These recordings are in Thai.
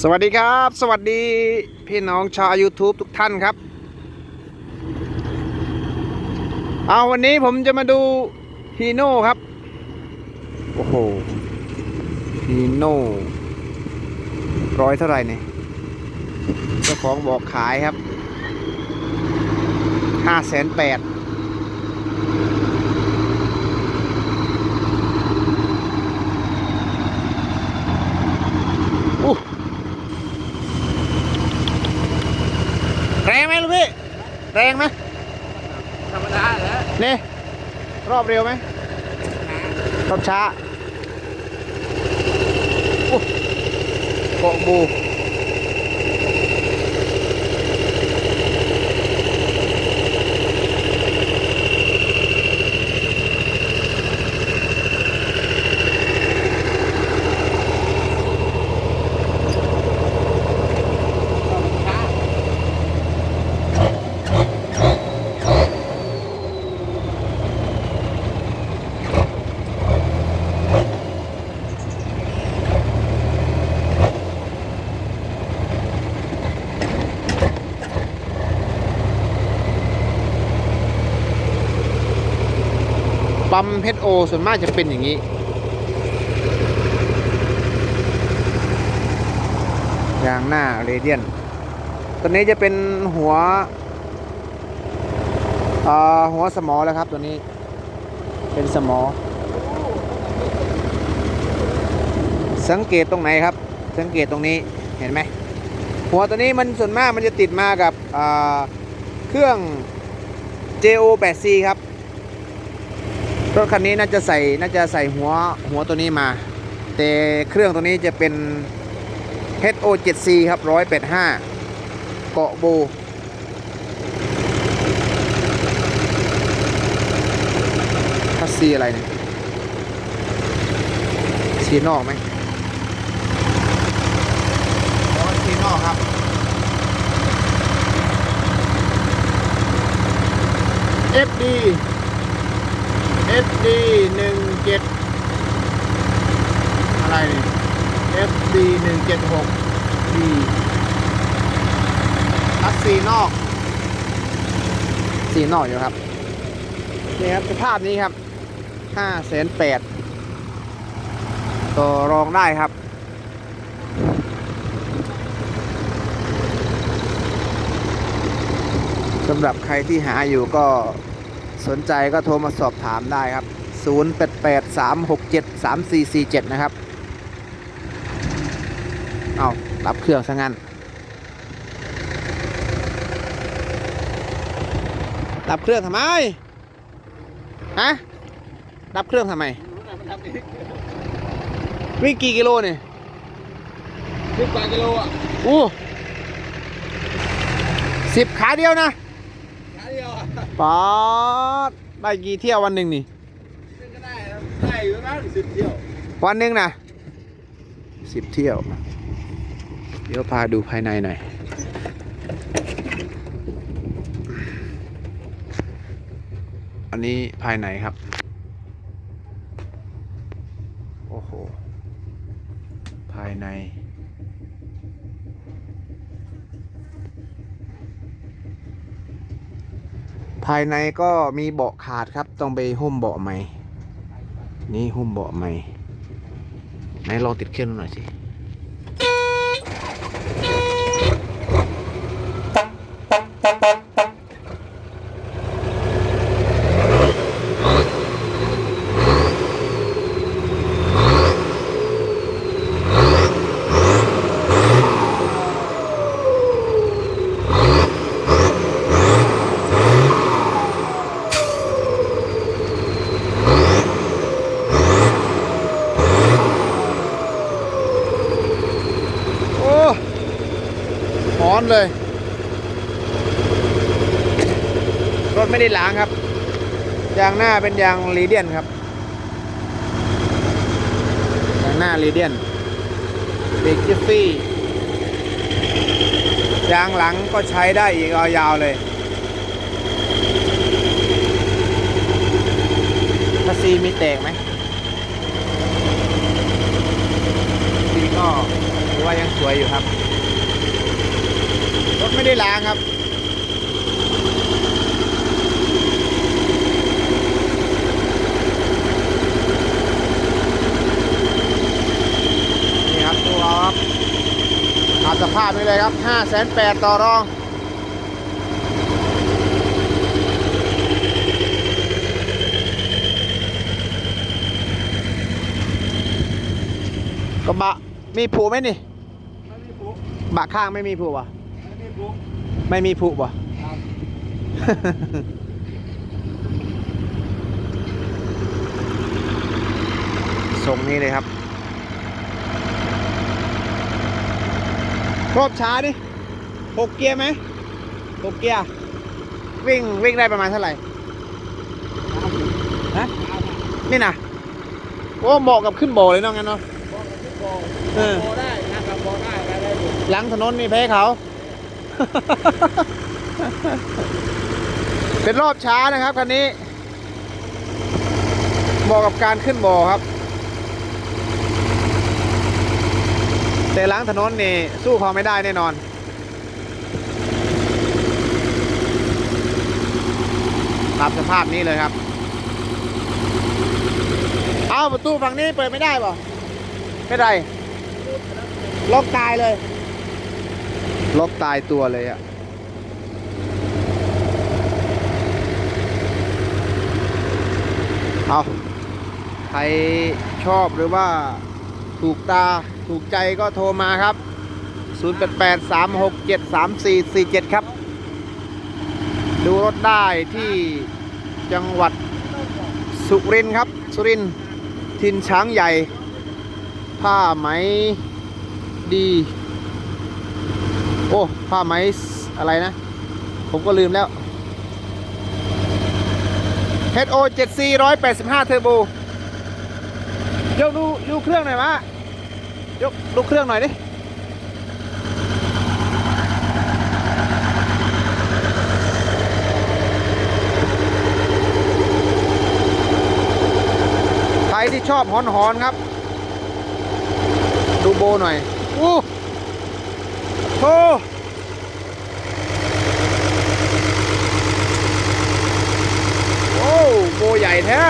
สวัสดีครับ สวัสดีพี่น้องชาว YouTube ทุกท่านครับ เอาวันนี้ผมจะมาดูฮีโน่ครับ โอ้โหฮีโน่ร้อยเท่าไหร่เนี่ยเจ้าของบอกขายครับห้าแสนแปดอู้ แรงไหมลูกพี่ แรงไหมธรรมดาเหรอนี่รอบเร็วไหมรอบช้าอุ๊ยเกาะบู ปั๊มเพชรโอส่วนมากจะเป็นอย่างนี้ ยางหน้าเรเดียน ตัวนี้จะเป็นหัวหัวสมอแล้วครับตัวนี้ เป็นสมอ สังเกตตรงไหนครับ สังเกตตรงนี้เห็นไหมหัวตัวนี้มันส่วนมากมันจะติดมากับเครื่อง JO 8C ครับ รถคันนี้น่าจะใส่น่าจะใส่หัวหัวตัวนี้มา แต่เครื่องตัวนี้จะเป็น HO 7C ครับ 185 เกาะโบ คัสซีอะไรเนี่ยซีนอกไหมอ๋อซีนอกครับ FD งเจ็ดอะไรนี่ FD หนึ่งเจ็ดหก D คัสซีนอกสีนอกอยู่ครับ นี่ครับสภาพนี้ครับห้าแสนแปดต่อรองได้ครับ สำหรับใครที่หาอยู่ก็ สนใจก็โทรมาสอบถามได้ครับ 0883673447 นะครับ เอารับเครื่องซะงั้น ดับเครื่องทำไม ฮะ ดับเครื่องทำไมมันทำเองวิ่งกี่กิโลเนี่ยสิบกว่ากิโลอะอู้สิบขาเดียวนะขาเดียวอะ ป๊าดได้กี่เที่ยววันหนึ่งนี่ซึ่งก็ได้นะได้อยู่นะสิบเที่ยววันหนึ่งนะสิบเที่ยว เดี๋ยวพาดูภายในหน่อย อันนี้ภายในครับ โอ้โห ภายใน ภายในก็มีเบาะขาดครับ ต้องไปหุ้มเบาะใหม่ นี่หุ้มเบาะใหม่ไหนลองติดเครื่องหน่อยสิ โอ้ห อนเลย รถไม่ได้ล้างครับ ยางหน้าเป็นยางลีเดียนครับ ยางหน้าลีเดียนเบรกจิฟฟี่ ยางหลังก็ใช้ได้อีกอยาวเลยถ้าซีมีแตกไหมซีก็ถือว่ายังสวยอยู่ครับ ไม่ได้ล้างครับ นี่ครับดูเอาครับเอาสภาพนี้เลยครับ5 8 0 0 0ต่อรองกระบะมีผูไหมนี่ ไม่มีปุ๊บะข้างไม่มีผูป่ะ ไม่มีปุ๊ไม่มีผูป่ะครับส่งนี้เลยครับรอบช้าดิหกเกียร์ไหมหกเกียร์ วิ่งวิ่งได้ประมาณเท่าไหร่ฮะนี่นะโอ้เหมาะกับขึ้นโบเลยเนาะงั้นเนาะบอกกับพี่โบเออโบได้นะครับโบได้ได้ได้หมดหลังถนนนี่แพ้เขา เป็นรอบช้านะครับคันนี้เหมาะกับการขึ้นบ่อครับ แต่หลังถนนนี่สู้เขาไม่ได้แน่นอนตามสภาพนี้เลยครับ เอาประตูฝั่งนี้เปิดไม่ได้ป่ะไม่ได้ล็อกตายเลย ล็อกตายตัวเลยอะเอาใครชอบหรือว่าถูกตาถูกใจก็โทรมาครับ 0883673447 ครับ ดูรถได้ที่จังหวัดสุรินครับ สุรินทินช้างใหญ่ ผ้าไหมดี โอ้ผ้าไหมอะไรนะ ผมก็ลืมแล้ว HO 7C 185 เทอร์โบยกดูดูเครื่องหน่อยวะยกดูเครื่องหน่อยดิใครที่ชอบหอนหอนๆครับ ดูโบหน่อยอู้ โอ้โอ้โบใหญ่แท้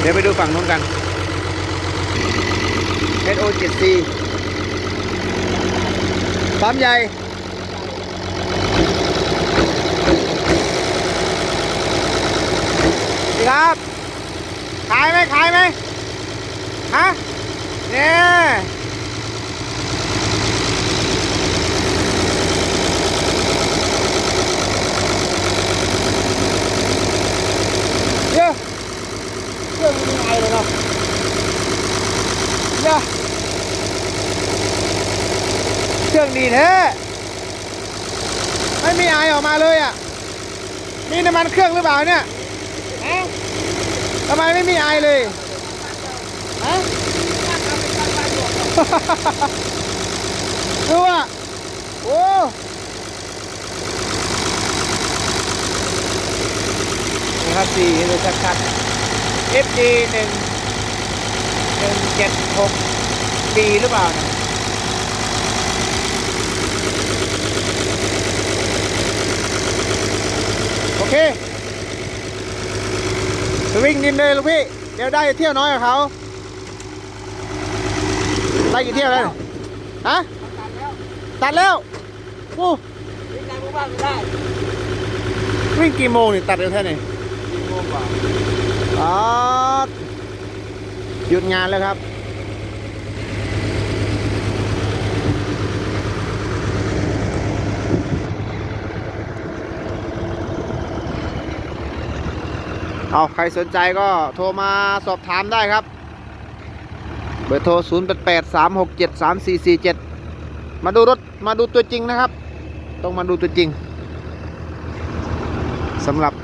เดี๋ยวไปดูฝั่งนู้นกัน SO 7C ปั๊มใหญ่ดีครับ ขายไหมขายไหมฮะเนี่ย เยอะเครื่องมันยังไงเลยเนาะเยอะเค รื่องดีแท้ ไม่มีไอออกมาเลยอะมีน้ำมันเครื่องหรือเปล่าเนี่ยทำไมไม่มีไอเลยฮะดูอะโอ้นี่ครับสี่ดูชัดๆ FD หนึ่งหนึ่งเจ็ดหกดีหรือเปล่า เคไปวิ่งดินเลยลูกพี่ เดี๋ยวได้เที่ยวน้อยกับเขาได้กี่เที่ยวแล้วเนี่ยฮะตัดแล้วโอ้วิ่งได้บ้างไม่ได้วิ่งกี่โมงนี่ตัดเร็วแค่ไหนกี่โมงกว่าอ๋อหยุดงานแล้วครับ เอาใครสนใจก็โทรมาสอบถามได้ครับ เบอร์โทร 0 8 8 3 6 7 3 4 4 7 มาดูรถมาดูตัวจริงนะครับ ต้องมาดูตัวจริงสำหรับ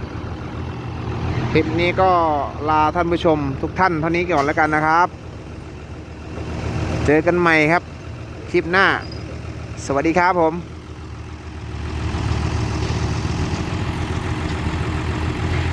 คลิปนี้ก็ลาท่านผู้ชมทุกท่านเท่านี้ก่อนแล้วกันนะครับ เจอกันใหม่ครับ คลิปหน้า สวัสดีครับผม